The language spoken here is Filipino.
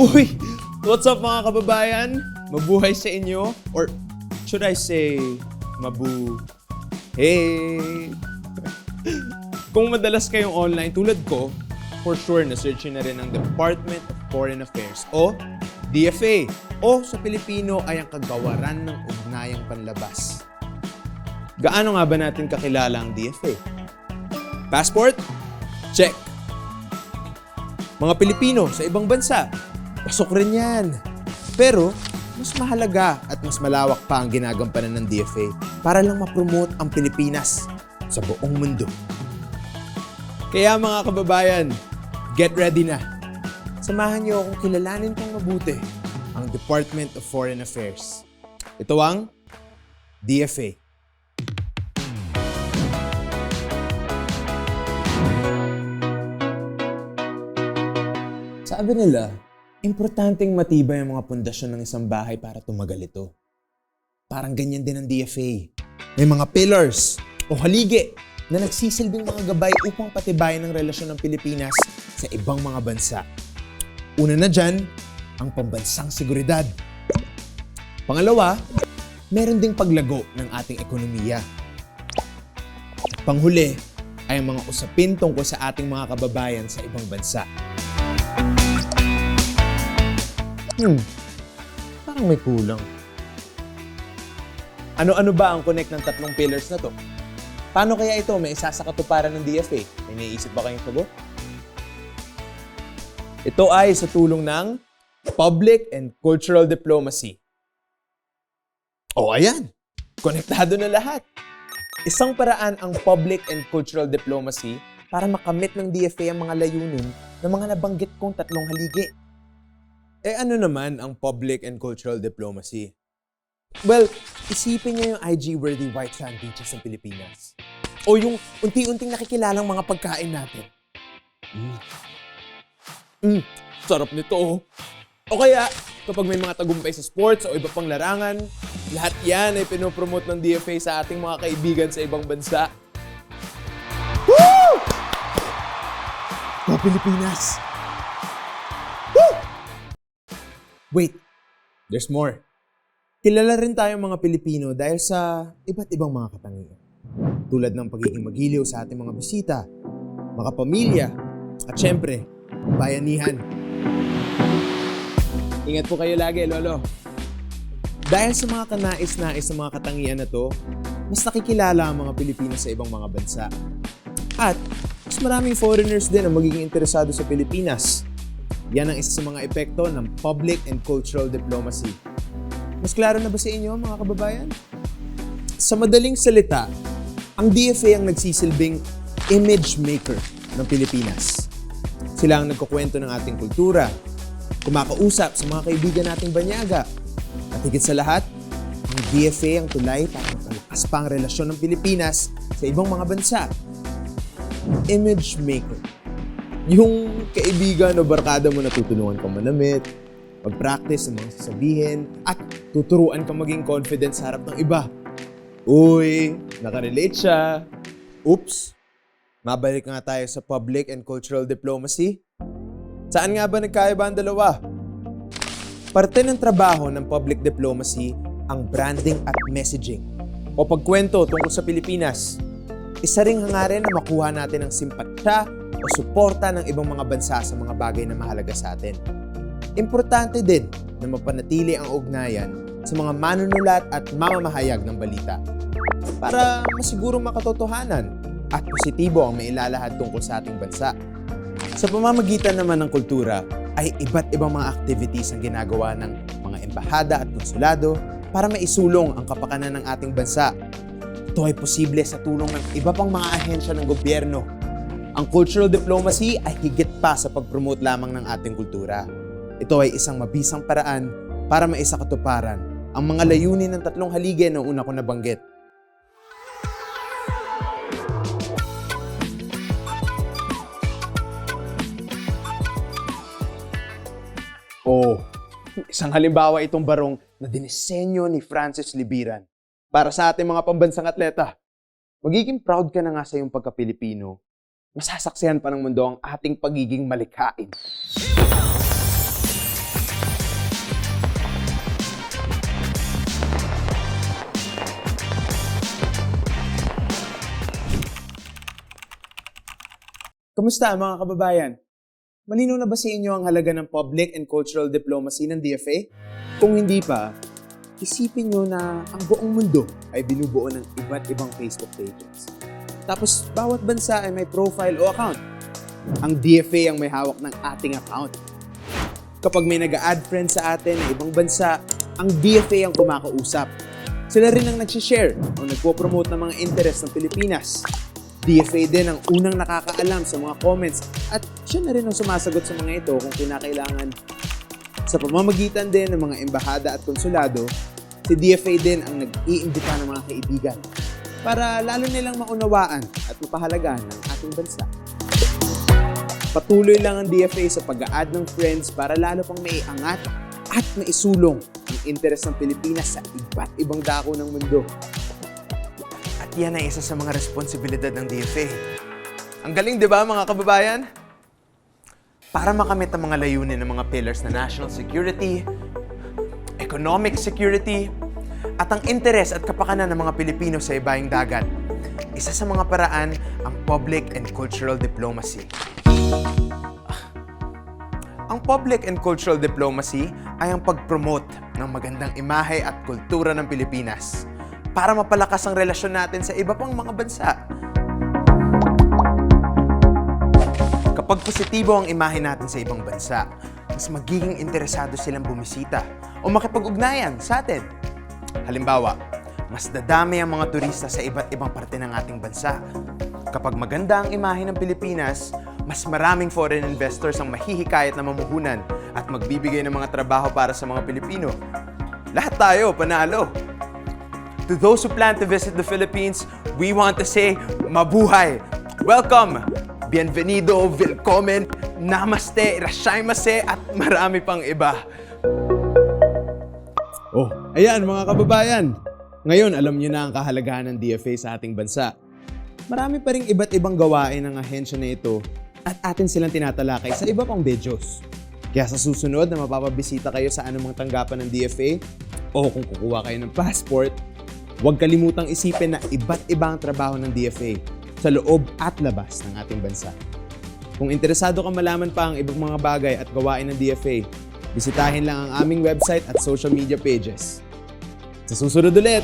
Uy! What's up mga kababayan? Mabuhay sa inyo? Or should I say, mabu... Hey! Kung madalas kayong online tulad ko, for sure na-search na rin ang Department of Foreign Affairs o DFA o sa Pilipino ay ang kagawaran ng ugnayang panlabas. Gaano nga ba natin kakilala ang DFA? Passport? Check. Mga Pilipino sa ibang bansa, pasok rin yan. Pero, mas mahalaga at mas malawak pa ang ginagampanan ng DFA para lang ma-promote ang Pilipinas sa buong mundo. Kaya mga kababayan, get ready na. Samahan niyo akong kilalanin pang mabuti ang Department of Foreign Affairs. Ito ang DFA. Sabi nila, importanteng matibay ang mga pundasyon ng isang bahay para tumagal ito. Parang ganyan din ang DFA. May mga pillars o haligi na nagsisilbing mga gabay upang patibayan ang relasyon ng Pilipinas sa ibang mga bansa. Una na dyan, ang pambansang seguridad. Pangalawa, meron ding paglago ng ating ekonomiya. At panghuli ay ang mga usapin tungkol sa ating mga kababayan sa ibang bansa. Hmm, parang may kulang. Ano-ano ba ang connect ng tatlong pillars na to? Paano kaya ito may isa sa katuparan ng DFA? May naiisip ba kayong sagot? Ito ay sa tulong ng Public and Cultural Diplomacy. O ayan, konektado na lahat. Isang paraan ang Public and Cultural Diplomacy para makamit ng DFA ang mga layunin ng mga nabanggit kong tatlong haligi. Eh ano naman ang Public and Cultural Diplomacy? Well, isipin niyo yung IG-worthy white sand beaches ng Pilipinas. O yung unti-unting nakikilalang mga pagkain natin. Mm. Mm, sarap nito oh. O kaya, kapag may mga tagumpay sa sports o iba pang larangan, lahat yan ay pinopromote ng DFA sa ating mga kaibigan sa ibang bansa. Woo! Go Pilipinas! Wait, there's more. Kilala rin tayong mga Pilipino dahil sa iba't ibang mga katangian. Tulad ng pagiging magiliw sa ating mga bisita, mga pamilya, at syempre, bayanihan. Ingat po kayo lagi, Lolo. Dahil sa mga kanais-nais ng mga katangian na to, mas nakikilala ang mga Pilipino sa ibang mga bansa. At mas maraming foreigners din ang magiging interesado sa Pilipinas. Yan ang isa sa mga epekto ng public and cultural diplomacy. Mas klaro na ba sa inyo, mga kababayan? Sa madaling salita, ang DFA ang nagsisilbing image maker ng Pilipinas. Sila ang nagkukwento ng ating kultura, kumakausap sa mga kaibigan nating banyaga. At higit sa lahat, ang DFA ang tulay para mapalakas pa ang relasyon ng Pilipinas sa ibang mga bansa. Image maker. Yung kaibigan o barkada mo na tutulungan kang manamit, mag-practice ng mga sasabihin, at tuturuan kang maging confident sa harap ng iba. Uy, nakarelate siya. Oops, mabalik nga tayo sa public and cultural diplomacy. Saan nga ba nagkaiba ang dalawa? Parte ng trabaho ng public diplomacy ang branding at messaging o pagkwento tungkol sa Pilipinas. Isa ring hangarin na makuha natin ang simpatsya o suporta ng ibang mga bansa sa mga bagay na mahalaga sa atin. Importante din na mapanatili ang ugnayan sa mga manunulat at mamamahayag ng balita para masiguro makatotohanan at positibo ang mailalahad tungkol sa ating bansa. Sa pamamagitan naman ng kultura ay iba't ibang mga activities ang ginagawa ng mga embahada at konsulado para maisulong ang kapakanan ng ating bansa. Ito ay posible sa tulong ng iba pang mga ahensya ng gobyerno. Ang cultural diplomacy ay higit pa sa pag-promote lamang ng ating kultura. Ito ay isang mabisang paraan para maisakatuparan ang mga layunin ng tatlong haligi na una ko nabanggit. Oh, isang halimbawa itong barong na dinisenyo ni Francis Libiran para sa ating mga pambansang atleta. Magiging proud ka na nga sa iyong pagka-Pilipino masasaksihan pa ng mundo ang ating pagiging malikhain. Kumusta mga kababayan? Malinaw na ba sa inyo ang halaga ng public and cultural diplomacy ng DFA? Kung hindi pa, isipin nyo na ang buong mundo ay binubuo ng iba't ibang Facebook pages tapos bawat bansa ay may profile o account. Ang DFA ang may hawak ng ating account. Kapag may nag-add friend sa atin na ibang bansa, ang DFA ang kumakausap. Sila rin ang nag-share o nagpo-promote ng mga interest ng Pilipinas. DFA din ang unang nakakaalam sa mga comments at siya na rin ang sumasagot sa mga ito kung kinakailangan. Sa pamamagitan din ng mga embahada at konsulado, si DFA din ang nag-iimbita ng mga kaibigan para lalo nilang maunawaan at mapahalagaan ng ating bansa. Patuloy lang ang DFA sa pag-a-add ng friends para lalo pang maiangat at maisulong ang interes ng Pilipinas sa iba't ibang dako ng mundo. At yan ay isa sa mga responsibilidad ng DFA. Ang galing, di ba mga kababayan? Para makamit ang mga layunin ng mga pillars na national security, economic security, at ang interes at kapakanan ng mga Pilipino sa ibayang dagat, isa sa mga paraan ang public and cultural diplomacy. Ang public and cultural diplomacy ay ang pag-promote ng magandang imahe at kultura ng Pilipinas para mapalakas ang relasyon natin sa iba pang mga bansa. Kapag positibo ang imahe natin sa ibang bansa, mas magiging interesado silang bumisita o makipag-ugnayan sa atin. Halimbawa, mas dadami ang mga turista sa iba't ibang parte ng ating bansa. Kapag maganda ang imahe ng Pilipinas, mas maraming foreign investors ang mahihikayat na mamuhunan at magbibigay ng mga trabaho para sa mga Pilipino. Lahat tayo panalo. To those who plan to visit the Philippines, we want to say, mabuhay! Welcome! Bienvenido, willkommen, namaste, irashaimase, at marami pang iba. Oh, ayan mga kababayan. Ngayon, alam niyo na ang kahalagahan ng DFA sa ating bansa. Marami pa ring iba't ibang gawain ng ahensya na ito at atin silang tinatalakay sa iba pang videos. Kaya sa susunod na mapapabisita kayo sa anumang tanggapan ng DFA o kung kukuha kayo ng passport, huwag kalimutang isipin na iba't iba ang trabaho ng DFA sa loob at labas ng ating bansa. Kung interesado ka malaman pa ang ibang mga bagay at gawain ng DFA, bisitahin lang ang aming website at social media pages. Sa susunod ulit!